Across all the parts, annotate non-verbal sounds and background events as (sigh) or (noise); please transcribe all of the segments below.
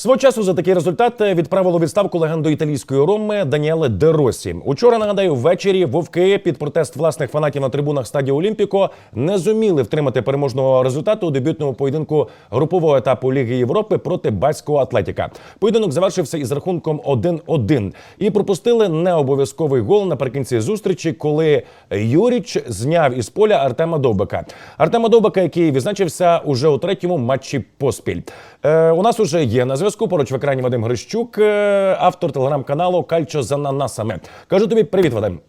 Свого часу за такий результат відправило відставку легенду італійської Роми Даніеле Де Росі. Учора нагадаю, ввечері вовки під протест власних фанатів на трибунах стадіо Олімпіко не зуміли втримати переможного результату у дебютному поєдинку групового етапу Ліги Європи проти батського Атлетіка. Поєдинок завершився із рахунком 1-1. і пропустили необов'язковий гол наприкінці зустрічі, коли Юріч зняв із поля Артема Довбика. Артема Довбика, який відзначився уже у третьому матчі поспіль. Е, у нас уже є на зв'язку. Поруч в екрані Вадим Грищук, е, автор телеграм-каналу Кальчо з ананасами. Кажу тобі привіт, Вадим.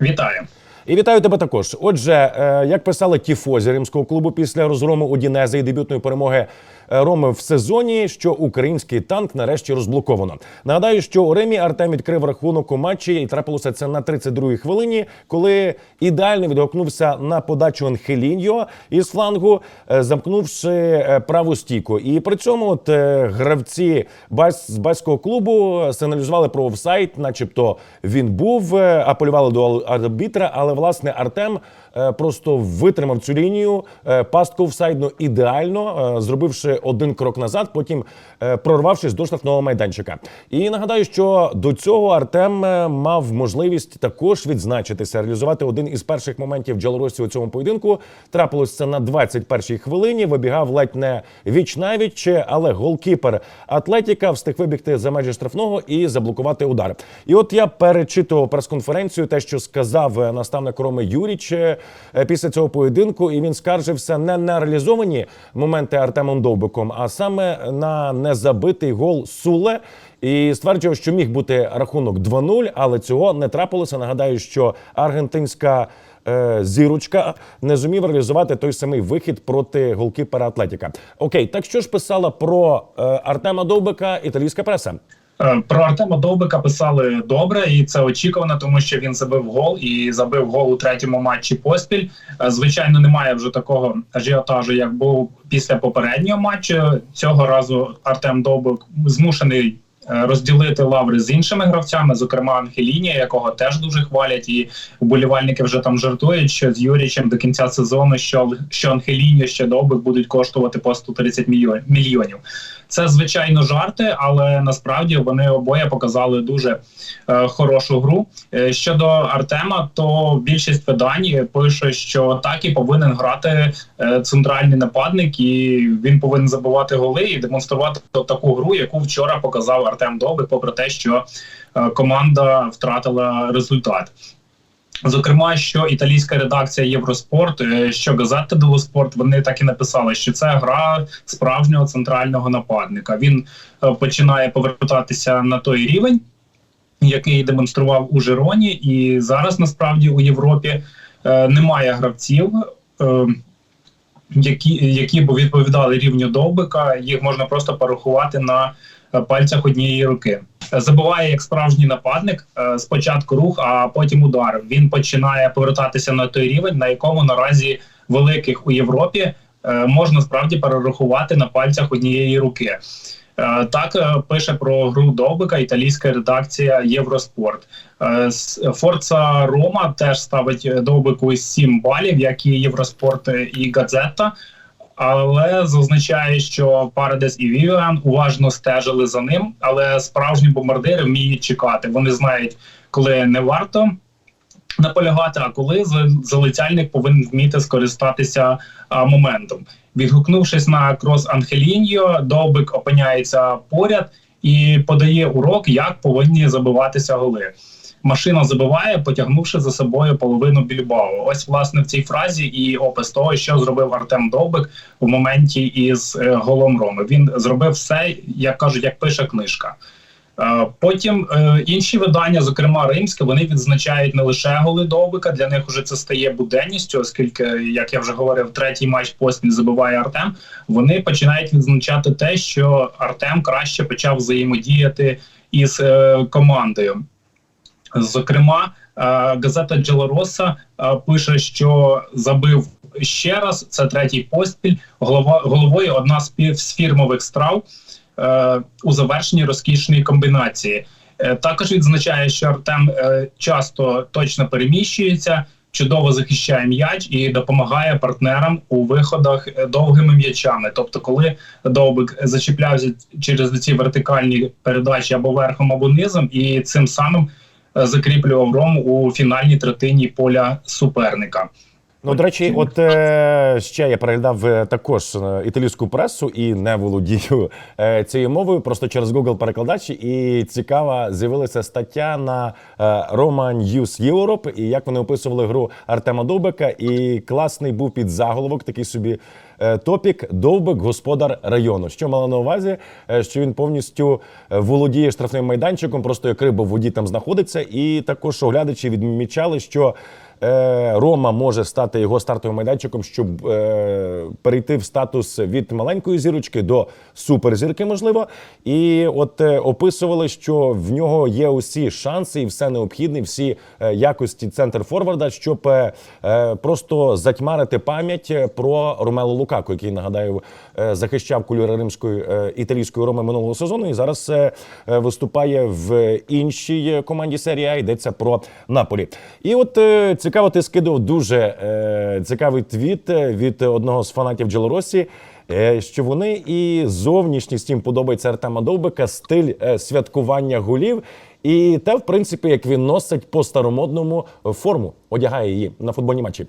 Вітаю. І вітаю тебе також. Отже, е, як писали тіфозі римського клубу після розгрому у Дінези і дебютної перемоги Роми в сезоні, що український танк нарешті розблоковано. Нагадаю, що у Римі Артем відкрив рахунок у матчі, і трапилося це на 32-й хвилині, коли ідеально відгукнувся на подачу Анхеліньо із флангу, е, замкнувши е, праву стійку. І при цьому от е, гравці бас- з баського клубу сигналізували про офсайт, начебто він був, е, апелювали до арбітра, але власне Артем е, просто витримав цю лінію е, пастку офсайдну ідеально, е, зробивши один крок назад, потім е, прорвавшись до штрафного майданчика. І нагадаю, що до цього Артем е, мав можливість також відзначитися, реалізувати один із перших моментів Джалоросі у цьому поєдинку. Трапилось це на 21-й хвилині. Вибігав ледь не віч навіч, але голкіпер Атлетіка встиг вибігти за межі штрафного і заблокувати удар. І от я перечитував прес-конференцію, те, що сказав е, наставник Роми Юріч е, після цього поєдинку, і він скаржився не на реалізовані моменти Артемом Довбиком, а саме на незабитий гол Суле. І стверджував, що міг бути рахунок 2-0, але цього не трапилося. Нагадаю, що аргентинська е, зірочка не зумів реалізувати той самий вихід проти голкіпера Атлетіка. Окей, так що ж писала про е, Артема Довбика італійська преса? Е, Про Артема Довбика писали добре, і це очікувано, тому що він забив гол і забив гол у третьому матчі поспіль. Е, Звичайно, немає вже такого ажіотажу, як був після попереднього матчу. Цього разу Артем Довбик змушений. е, Розділити лаври з іншими гравцями, зокрема Ангеліні, якого теж дуже хвалять, і вболівальники вже там жартують, що з Юрічем до кінця сезону, що що Ангеліні ще Довбик будуть коштувати по 130 мільйон- мільйонів. Це звичайно жарти, але насправді вони обоє показали дуже е, хорошу гру. Е, щодо Артема, то більшість видань пише, що так і повинен грати е, центральний нападник, і він повинен забивати голи і демонструвати таку гру, яку вчора показав Артем Довбик, попри те, що е, команда втратила результат. Зокрема, що італійська редакція Євроспорт, е, що газета Дело вони так і написали, що це гра справжнього центрального нападника. Він е, починає повертатися на той рівень, який демонстрував у Жероні, і зараз насправді у Європі е, немає гравців. Які, які б відповідали рівню довбика, їх можна просто порахувати на пальцях однієї руки. Е, Забуває як справжній нападник е, спочатку рух, а потім удар. Він починає повертатися на той рівень, на якому наразі великих у Європі е, можна справді перерахувати на пальцях однієї руки. Е, Так е, пише про гру Довбика італійська редакція Євроспорт. Е, Форца Рома теж ставить е, Довбику 7 балів, як і Євроспорт е, і Газета. Але зазначає, що Парадес і Вівіан уважно стежили за ним. Але справжні бомбардири вміють чекати. Вони знають, коли не варто наполягати, а коли за- залицяльник повинен вміти скористатися а, моментом. Відгукнувшись на крос Анхеліньо, Довбик опиняється поряд і подає урок, як повинні забиватися голи. Машина забиває, потягнувши за собою половину Більбао. Ось власне в цій фразі і опис того, що зробив Артем Довбик в моменті із е, голом Роми. Він зробив все, як кажуть, як пише книжка. Е, Потім е, інші видання, зокрема римське, вони відзначають не лише голи Довбика. Для них вже це стає буденністю, оскільки, як я вже говорив, третій матч поспіль забиває Артем. Вони починають відзначати те, що Артем краще почав взаємодіяти із командою. Зокрема, е, газета Джелороса е, пише, що забив ще раз. Це третій поспіль. Голова головою одна з фірмових страв е, у завершенні розкішної комбінації. Також відзначає, що Артем часто точно переміщується. чудово захищає м'яч і допомагає партнерам у виходах довгими м'ячами. Тобто, коли довбик зачіплявся через ці вертикальні передачі або верхом, або низом, і цим самим закріплював ром у фінальній третині поля суперника. Ну, до речі, от е, ще я переглядав е, також е, італійську пресу і не володію е, цією мовою, просто через Google перекладач. І цікава з'явилася стаття на е, Roma News Europe, і як вони описували гру Артема Довбика. І класний був під заголовок, такий собі е, топік Довбик, господар району. Що мала на увазі, Е, що він повністю е, володіє штрафним майданчиком, просто як риба в воді там знаходиться. І також оглядачі відмічали, що. Е, Рома може стати його стартовим майданчиком, щоб е, перейти в статус від маленької зірочки до суперзірки, можливо. І от е, описували, що в нього є усі шанси і все необхідне, всі якості центр форварда, щоб просто затьмарити пам'ять про Ромело Лукаку, який нагадаю захищав кольори римської італійської роми минулого сезону. І зараз виступає в іншій команді серії А. Йдеться про Наполі. І от цікаво, ти скидав дуже е, цікавий твіт е, від одного з фанатів Джелоросі. е, Що вони і зовнішність їм подобається Артема Довбика, стиль е, святкування гулів. і те, в принципі, як він носить по старомодному форму, одягає її на футбольні матчі.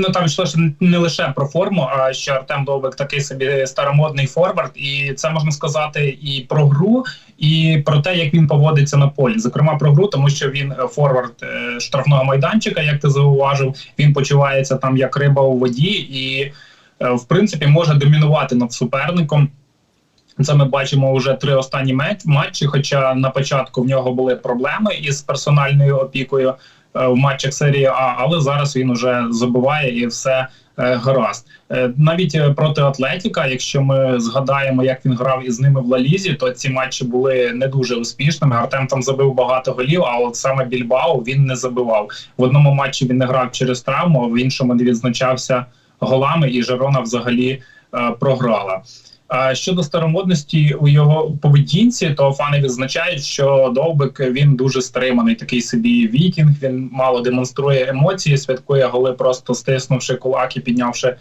Ну там йшло не лише про форму, а що Артем Довбик такий собі старомодний форвард, і це можна сказати і про гру, і про те, як він поводиться на полі. Зокрема, про гру, тому що він е, форвард е, штрафного майданчика, як ти зауважив, він почувається там як риба у воді, і е, в принципі може домінувати над суперником. Це ми бачимо вже три останні матчі. Хоча на початку в нього були проблеми із персональною опікою в матчах серії А, але зараз він уже забиває і все е, гаразд. Е, Навіть е, проти Атлетіка, якщо ми згадаємо, як він грав із ними в Лалізі, то ці матчі були не дуже успішними. Артем там забив багато голів, а от саме Більбао він не забивав. В одному матчі він не грав через травму, в іншому не відзначався голами, і Жерона взагалі е, програла. Щодо старомодності у його поведінці, то фани відзначають, що Довбик він дуже стриманий, такий собі вікінг. Він мало демонструє емоції, святкує голи, просто стиснувши кулак і піднявши е,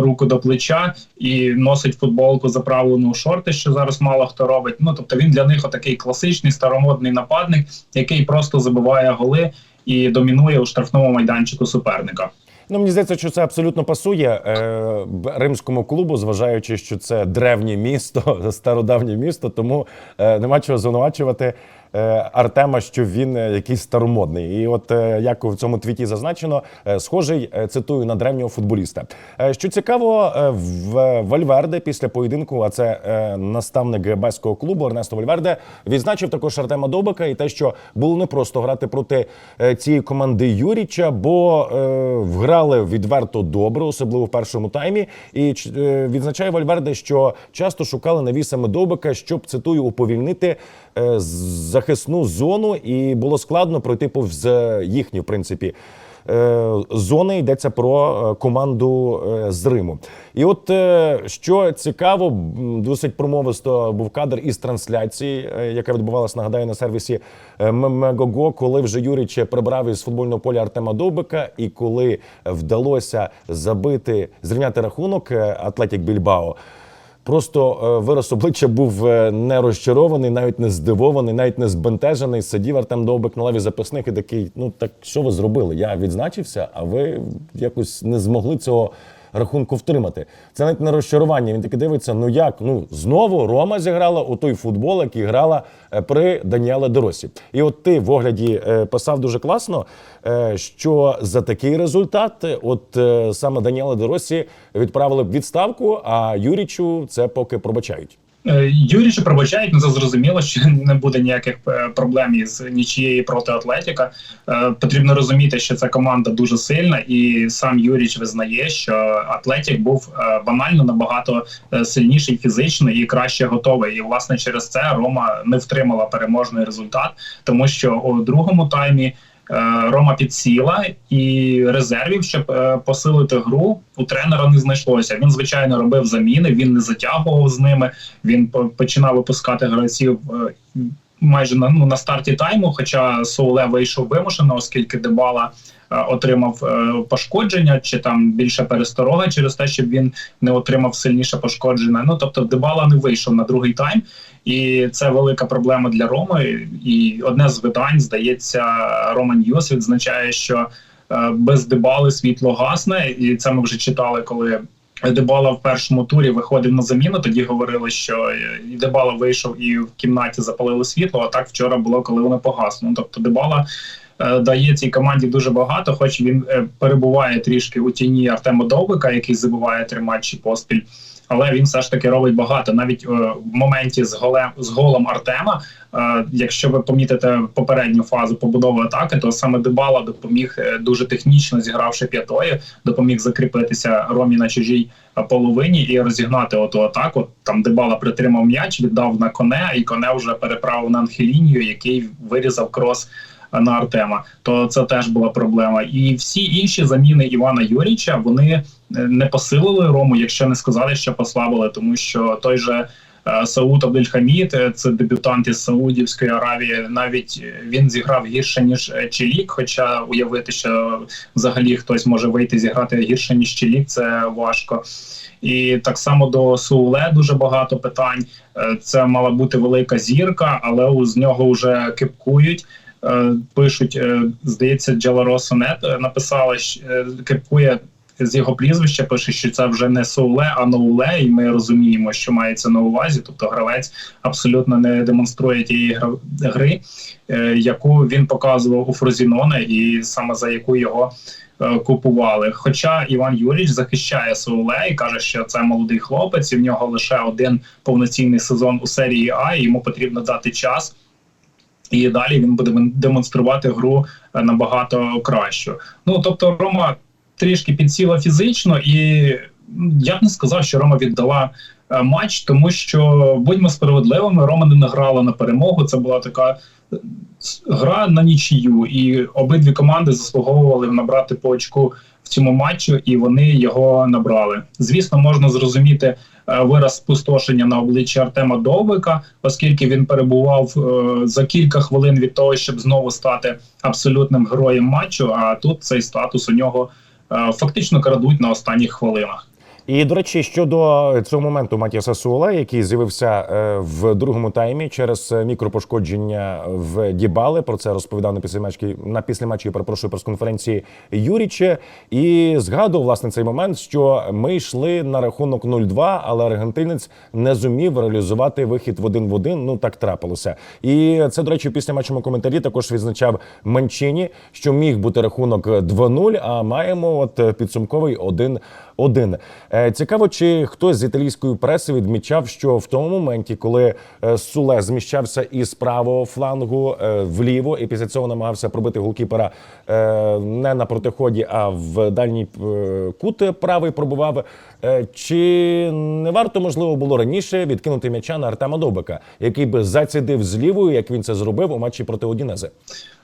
руку до плеча, і носить футболку заправлену у шорти, що зараз мало хто робить. Ну тобто він для них отакий класичний старомодний нападник, який просто забиває голи і домінує у штрафному майданчику суперника. Ну, мені здається, що це абсолютно пасує е, римському клубу, зважаючи, що це древнє місто, (laughs) стародавнє місто, тому е, нема чого звинувачувати Артема, що він е, якийсь старомодний. І от е, як у цьому твіті зазначено, е, схожий е, цитую на древнього футболіста. Е, що цікаво, е, в Вальверде після поєдинку, а це е, наставник Беського клубу Ернесто Вальверде, відзначив також Артема Довбика і те, що було непросто грати проти е, цієї команди Юріча, бо е, грали відверто добре, особливо в першому таймі. І е, відзначає Вальверде, що часто шукали навісами Довбика, щоб цитую уповільнити е, з- захисну зону, і було складно пройти повз е, їхні, в принципі. е, Зони йдеться про е, команду з Риму. І от що цікаво, досить промовисто був кадр із трансляції, яка відбувалася, нагадаю, на сервісі Мегого, коли вже Юріч прибрав із футбольного поля Артема Довбика, і коли вдалося забити, зрівняти рахунок Атлетік Більбао. Просто е, вираз обличчя був е, не розчарований, навіть не здивований, навіть не збентежений. Сидів Артем Довбик на лаві запасних і такий: ну так що ви зробили? Я відзначився, а ви якось не змогли цього рахунку втримати. Це навіть не розчарування. Він таки дивиться: ну як? Ну знову Рома зіграла у той футбол, який грала е, при Даніеле Доросі. І от ти в огляді е, писав дуже класно, е, що за такий результат, от саме Даніела Доросі відправили б відставку, а Юрічу це поки пробачають. Е, Юрічу пробачають, ну це зрозуміло, що не буде ніяких е, проблем із нічією проти Атлетіка. Е, Потрібно розуміти, що ця команда дуже сильна, і сам Юріч визнає, що Атлетік був банально набагато сильніший фізично і краще готовий. І власне через це Рома не втримала переможний результат, тому що у другому таймі. Е, Рома підсіла і резервів, щоб е, посилити гру, у тренера не знайшлося. Він звичайно робив заміни, він не затягував з ними. Він починав випускати гравців е, майже на ну на старті тайму. Хоча Соуле вийшов вимушено, оскільки Дебала е, отримав е, пошкодження, чи там більше пересторога через те, щоб він не отримав сильніше пошкодження. Ну тобто, Дебала не вийшов на другий тайм, і це велика проблема для Роми. І одне з видань здається, Роман Ньюс відзначає, що е, без Дебали світло гасне, і це ми вже читали, коли. Дебала в першому турі виходив на заміну. Тоді говорили, що е, Дебала вийшов і в кімнаті запалили світло. А так вчора було, коли воно погасло. Ну, тобто Дебала е, дає цій команді дуже багато, хоч він е, перебуває трішки у тіні Артема Довбика, який забуває три матчі поспіль. Але він все ж таки робить багато. Навіть е, в моменті з голем з голом Артема, е, якщо ви помітите попередню фазу побудови атаки, то саме Дебала допоміг е, дуже технічно зігравши п'ятою, допоміг закріпитися Ромі на чужій половині і розігнати оту атаку. Там Дебала притримав м'яч, віддав на коне, і коне вже переправив на Анхелінію, який вирізав крос на Артема. То це теж була проблема. І всі інші заміни Івана Юріча вони е, не посилили Рому, якщо не сказати, що послабили, тому що той же. е, Сауд Абдельхамід, е, це дебютант із Саудівської Аравії. Навіть він зіграв гірше ніж Чилік. Хоча уявити, що взагалі хтось може вийти зіграти гірше ніж Чилік, це важко. І так само до Сууле дуже багато питань. Це мала бути велика зірка, але з нього вже кипкують. Е, Пишуть, е, здається, Джаларо Сонет е, написала, е, з його прізвища. Пише, що це вже не Соуле, а Ноуле, і ми розуміємо, що мається на увазі. Тобто гравець абсолютно не демонструє тієї гри, яку він показував у Фрозіноне, і саме за яку його купували. Хоча Іван Юрійович захищає Соуле і каже, що це молодий хлопець, і в нього лише один повноцінний сезон у серії А, і йому потрібно дати час. І далі він буде демонструвати гру е, набагато кращу. Ну тобто, Рома трішки підсіла фізично, і я б не сказав, що Рома віддала е, матч, тому що будьмо справедливими, Рома не награла на перемогу. Це була така е, гра на нічию, і обидві команди заслуговували набрати по очку цьому матчу, і вони його набрали. Звісно, можна зрозуміти е, вираз спустошення на обличчі Артема Довбика, оскільки він перебував е, за кілька хвилин від того, щоб знову стати абсолютним героєм матчу. А тут цей статус у нього е, фактично крадуть на останніх хвилинах. І до речі, щодо цього моменту Матіаса Суоле, який з'явився е, в другому таймі через е, мікропошкодження в Дібали. Про це розповідав на післяматчі на післяматчі, перепрошую прес-конференції Юріче. І згадував власне цей момент, що ми йшли на рахунок 0-2, але аргентинець не зумів реалізувати вихід в один в один. Ну так трапилося. І це, до речі, після матчому коментарі також відзначав Манчині, що міг бути рахунок 2-0, а маємо от е, підсумковий 1 один Е, цікаво, чи хтось з італійської преси відмічав, що в тому моменті, коли е, Суле зміщався із правого флангу е, вліво, і після цього намагався пробити голкіпера е, не на протиході, а в дальній е, кут правий пробував. Е, чи не варто можливо було раніше відкинути м'яча на Артема Довбика, який би зацідив з лівою, як він це зробив у матчі проти Одінези?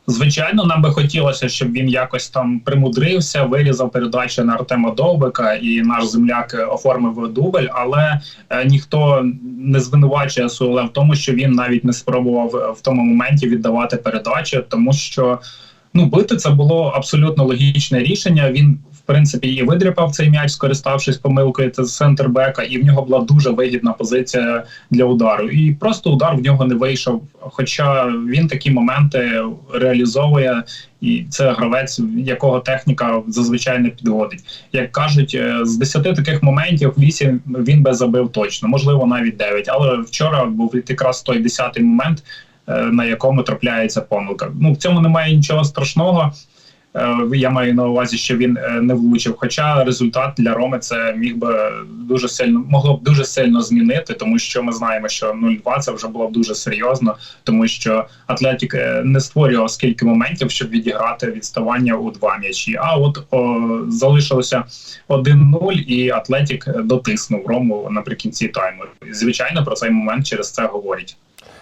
Звичайно, нам би хотілося, щоб він якось там примудрився, вирізав передачу на Артема Довбика, і наш земляк оформив дубль. Але е, ніхто не звинувачує Суле в тому, що він навіть не спробував е, в тому моменті віддавати передачу, тому що ну бити це було абсолютно логічне рішення. Він в принципі і видряпав цей м'яч, скориставшись помилкою це центрбека, і в нього була дуже вигідна позиція для удару. І просто удар в нього не вийшов. Хоча він такі моменти реалізовує, і це гравець, якого техніка зазвичай не підводить. Як кажуть, е, з 10 таких моментів 8 він би забив точно, можливо, навіть 9. Але вчора був якраз той 10-й момент, е, на якому трапляється помилка. Ну в цьому немає нічого страшного. Е, Я маю на увазі, що він е, не влучив. Хоча результат для Роми це міг би дуже сильно могло б дуже сильно змінити, тому що ми знаємо, що 0-2 це вже було б дуже серйозно, тому що Атлетік е, не створював скільки моментів, щоб відіграти відставання у два м'ячі. А от о, залишилося 1-0, і Атлетік дотиснув Рому наприкінці тайму. Звичайно, про цей момент через це говорять.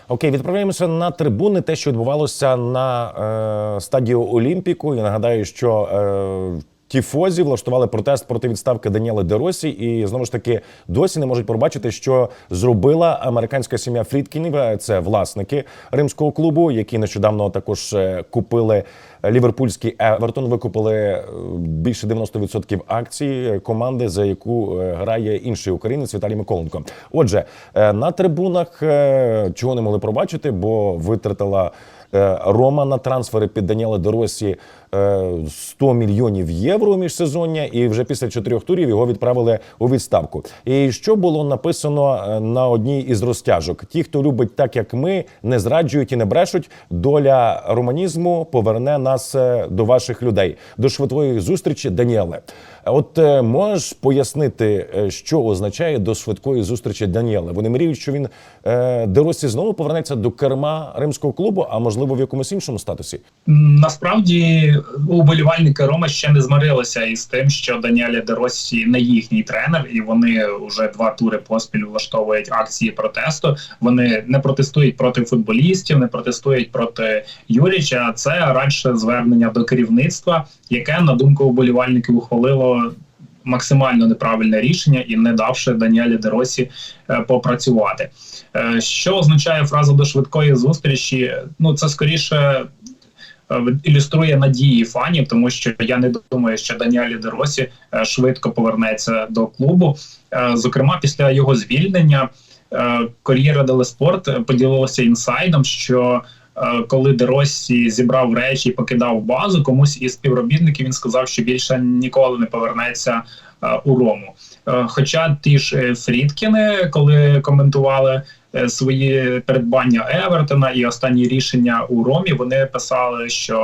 Окей, відправляємося на трибуни. Те, що відбувалося на е, стадіо Олімпіку. Я нагадаю, що е, тіфозі влаштували протест проти відставки Даніели Деросі, і знову ж таки досі не можуть побачити, що зробила американська сім'я Фрідкінів. Е, Це власники римського клубу, які нещодавно також е, купили ліверпульський Евертон. Викупили е, більше 90% акцій команди, за яку грає інший українець Віталій Миколенко. Отже, на трибунах чого не могли пробачити, бо витратила. Рома на трансфери під Даніела Доросі 100 мільйонів євро міжсезоння, і вже після чотирьох турів його відправили у відставку. І що було написано е, на одній із розтяжок? Ті, хто любить так, як ми, не зраджують і не брешуть. Доля романізму поверне нас е, до ваших людей, до швидкої зустрічі, Даніеле. От е, можеш пояснити, е, що означає до швидкої зустрічі Даніеле? Вони мріють, що він е, Деросі знову повернеться до керма римського клубу, а можливо в якомусь іншому статусі. Насправді уболівальники Рома ще не змирилися із тим, що Даніелі Деросі не їхній тренер, і вони вже два тури поспіль влаштовують акції протесту. Вони не протестують проти футболістів, не протестують проти Юріча. Це радше звернення до керівництва, яке на думку уболівальників ухвалило. Максимально неправильне рішення і не давши Даніелі Деросі е, попрацювати. Е, що означає фраза до швидкої зустрічі? Ну це скоріше ілюструє надії фанів, тому що я не думаю, що Даніелі Деросі е, швидко повернеться до клубу. Е, Зокрема, після його звільнення е, Кор'єра Деле Спорт поділилося інсайдом, що е, коли Деросі зібрав речі і покидав базу, комусь із співробітників він сказав, що більше ніколи не повернеться е, у Рому. Е, Хоча ті ж е, Фрідкіни, коли коментували е, свої передбання Евертона і останні рішення у Ромі, вони писали, що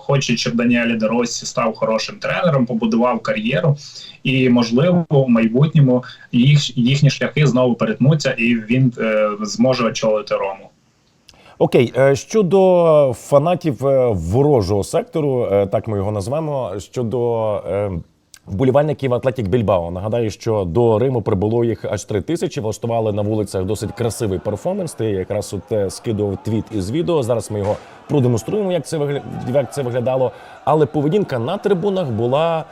хочуть, щоб Даніелі Деросі став хорошим тренером, побудував кар'єру, і можливо в майбутньому їх їхні шляхи знову перетнуться, і він е, зможе очолити Рому. Окей, е, щодо фанатів е, ворожого сектору, е, так ми його назвемо. Щодо е, вболівальників Атлетік Більбао. Нагадаю, що до Риму прибуло їх аж три тисячі. Влаштували на вулицях досить красивий перформанс. Ти якраз от скидував твіт із відео. Зараз ми його продемонструємо, як це як це виглядало. Але поведінка на трибунах була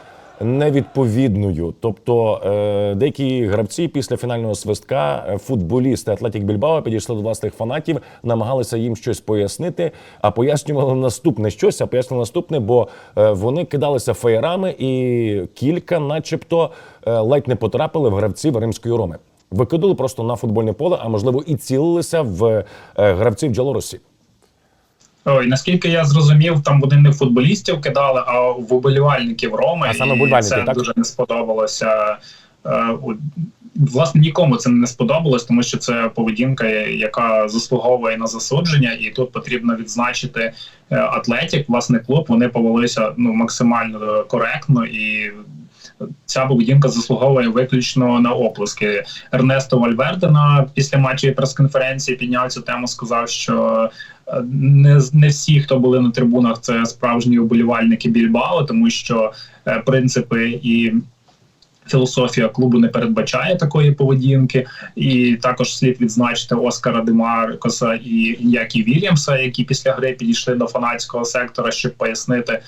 невідповідною. Тобто е, деякі гравці після фінального свистка, е, футболісти Атлетік Більбао підійшли до власних фанатів, намагалися їм щось пояснити, а пояснювали наступне щось, а пояснювали наступне, бо е, вони кидалися феєрами, і кілька, начебто, ледь не потрапили в гравців римської роми. Викидали просто на футбольне поле, а можливо і цілилися в гравців Джалоросі. Ой, наскільки я зрозумів, там вони не футболістів кидали, а в уболівальників Роми. А саме і це так? дуже не сподобалося. Е, Власне, нікому це не сподобалось, тому що це поведінка, яка заслуговує на засудження, і тут потрібно відзначити е, Атлетік, власне, клуб. Вони повелися ну максимально коректно і. Ця поведінка заслуговує виключно на оплески. Ернесто Вальверде на після матчу прес-конференції підняв цю тему. Сказав, що е, не не всі, хто були на трибунах, це справжні уболівальники Більбао, тому що е, принципи і філософія клубу не передбачає такої поведінки. І також слід відзначити Оскара Демаркоса і Ін'які Вільямса, які після гри підійшли до фанатського сектора, щоб пояснити.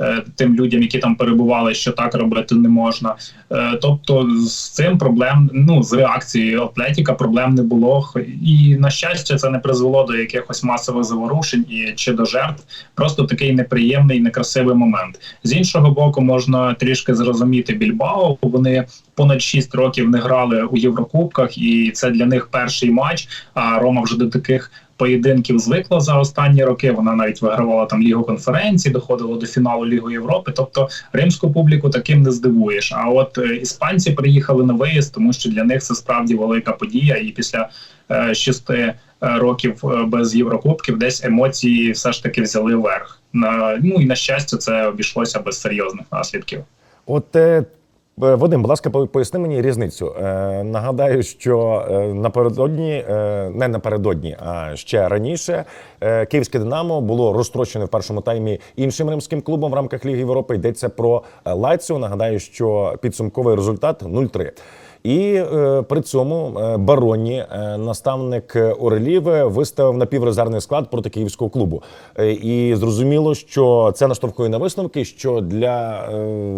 Е, Тим людям, які там перебували, що так робити не можна. Е, Тобто з цим проблем, ну з реакцією Атлетіка проблем не було. І на щастя, це не призвело до якихось масових заворушень і чи до жертв. Просто такий неприємний, некрасивий момент. З іншого боку, можна трішки зрозуміти Більбао. Вони понад 6 років не грали у Єврокубках, і це для них перший матч. А Рома вже до таких. Поєдинків звикла за останні роки. Вона навіть вигравала там лігу конференції, доходила до фіналу Ліги Європи. Тобто римську публіку таким не здивуєш. А от е, іспанці приїхали на виїзд, тому що для них це справді велика подія. І після е, шести е, років е, без Єврокубків десь емоції все ж таки взяли верх. На ну і на щастя, це обійшлося без серйозних наслідків. От Вадим, будь ласка, поясни мені різницю. Е, нагадаю, що е, напередодні, е, не напередодні, а ще раніше, е, київське Динамо було розтрощене в першому таймі іншим римським клубом в рамках Ліги Європи. Йдеться про е, Лаціо. Нагадаю, що підсумковий результат 0-3. І е, при цьому е, бароні е, наставник Орелів виставив напіврезервний склад проти київського клубу. І зрозуміло, що це наштовхує на висновки, що для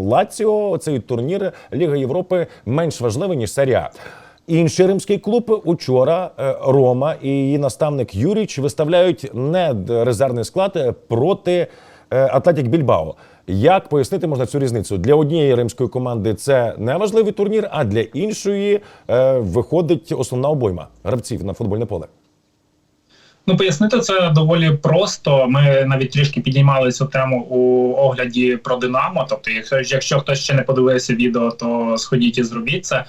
Лаціо цей турнір Ліга Європи менш важливий ніж серія. Інший римський клуб учора Рома і її наставник Юріч виставляють не резервний склад проти Атлетік Більбао. Як пояснити можна цю різницю? Для однієї римської команди це не важливий турнір, а для іншої е, виходить основна обойма гравців на футбольне поле. Ну, пояснити це доволі просто. Ми навіть трішки підіймали цю тему у огляді про Динамо. Тобто, якщо, якщо хтось ще не подивився відео, то сходіть і зробіть це.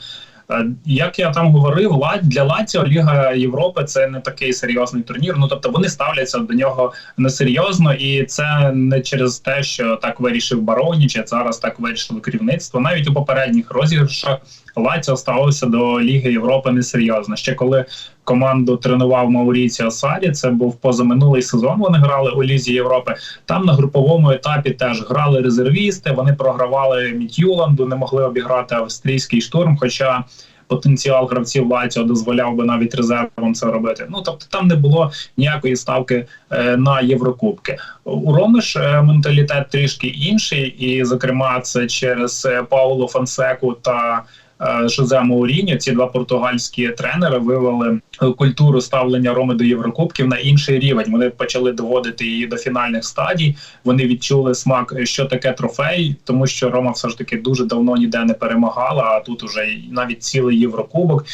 Е, Як я там говорив, для Лаціо Ліга Європи це не такий серйозний турнір. Ну тобто вони ставляться до нього несерйозно, і це не через те, що так вирішив Бароніч, а зараз так вирішило керівництво. Навіть у попередніх розіграшах Лаціо ставився до Ліги Європи несерйозно. Ще коли команду тренував Мауріціо Сарі, це був позаминулий сезон. Вони грали у Лізі Європи. Там на груповому етапі теж грали резервісти. Вони програвали Мітюланду, не могли обіграти австрійський штурм. Хоча потенціал гравців Лаціо дозволяв би навіть резервам це робити. Ну тобто там не було ніякої ставки е, на Єврокубки. У Роми ж е, менталітет трішки інший, і зокрема це через е, Пауло Фансеку та. Е, Жозе Мауріньо, ці два португальські тренери вивели е, культуру ставлення Роми до Єврокубків на інший рівень. Вони почали доводити її до фінальних стадій. Вони відчули смак, е, що таке трофей, тому що Рома все ж таки дуже давно ніде не перемагала. А тут уже навіть цілий Єврокубок.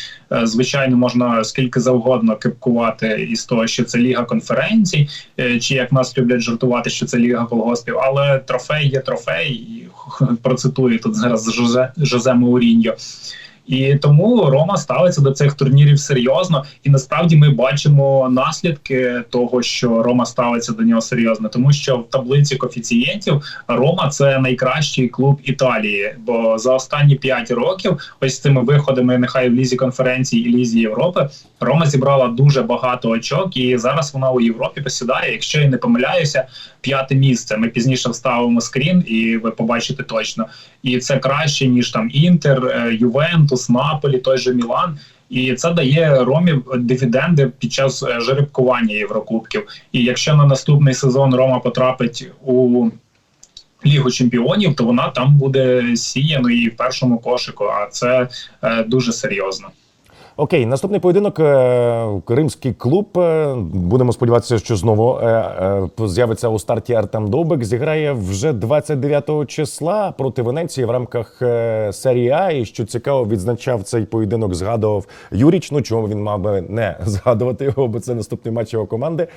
Звичайно, можна скільки завгодно кипкувати із того, що це ліга конференцій, чи як нас люблять жартувати, що це ліга колгоспів. Але трофей є трофей. Процитую тут зараз Жозе, Жозе Мауріньо. І тому Рома ставиться до цих турнірів серйозно, і насправді ми бачимо наслідки того, що Рома ставиться до нього серйозно, тому що в таблиці коефіцієнтів Рома це найкращий клуб Італії. Бо за останні 5 років, ось цими виходами, нехай в лізі конференції і лізі Європи, Рома зібрала дуже багато очок, і зараз вона у Європі посідає. Якщо я не помиляюся, п'яте місце. Ми пізніше вставимо скрін, і ви побачите точно. І це краще ніж там Інтер, е, Ювентус, Наполі, той же Мілан. І це дає Ромі дивіденди під час е, жеребкування Єврокубків. І якщо на наступний сезон Рома потрапить у Лігу чемпіонів, то вона там буде сіяною в першому кошику. А це е, дуже серйозно. Окей, наступний поєдинок кримський Римський клуб. е, Будемо сподіватися, що знову е, е, з'явиться у старті Артем Довбик. Зіграє вже 29 числа проти Венеції в рамках е, серії А. І що цікаво, відзначав цей поєдинок, згадував Юріч. Ну чому він мав би не (laughs) згадувати його, бо це наступний матч його команди.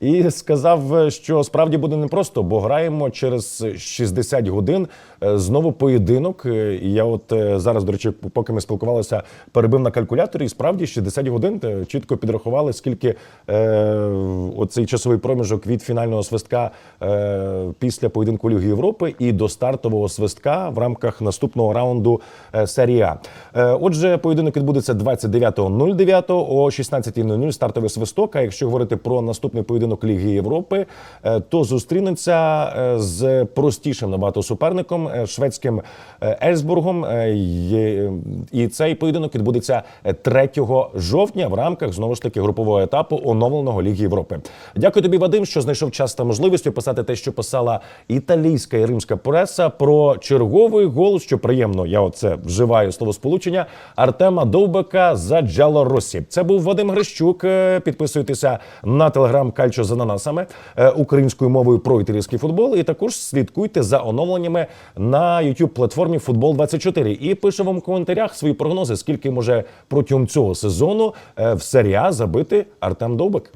І сказав, е, що справді буде непросто, бо граємо через 60 годин е, знову поєдинок. Е, І я от зараз, до речі, поки ми спілкувалися, перебив на калькуляторі. І справді 60 годин чітко підрахували, скільки е, оцей часовий проміжок від фінального свистка е, після поєдинку Ліги Європи і до стартового свистка в рамках наступного раунду серії А. Е, отже, поєдинок відбудеться 29.09 о 16.00 стартовий свисток. А якщо говорити про наступний поєдинок Ліги Європи, е, то зустрінеться е, з простішим набагато суперником е, шведським Ельсбургом. І цей поєдинок відбудеться е, 3 жовтня в рамках знову ж таки групового етапу оновленого Ліги Європи. Дякую тобі, Вадим, що знайшов час та можливість описати те, що писала італійська і римська преса про черговий гол, що приємно. Я оце вживаю словосполучення Артема Довбека за Джалоросі. Це був Вадим Грищук. Підписуйтеся на телеграм Кальчо з ананасами е, українською мовою про італійський футбол. І також слідкуйте за оновленнями на youtube платформі Футбол 24 І пише вам в коментарях свої прогнози, скільки може протягом цього сезону е, в серія забити Артем Довбек.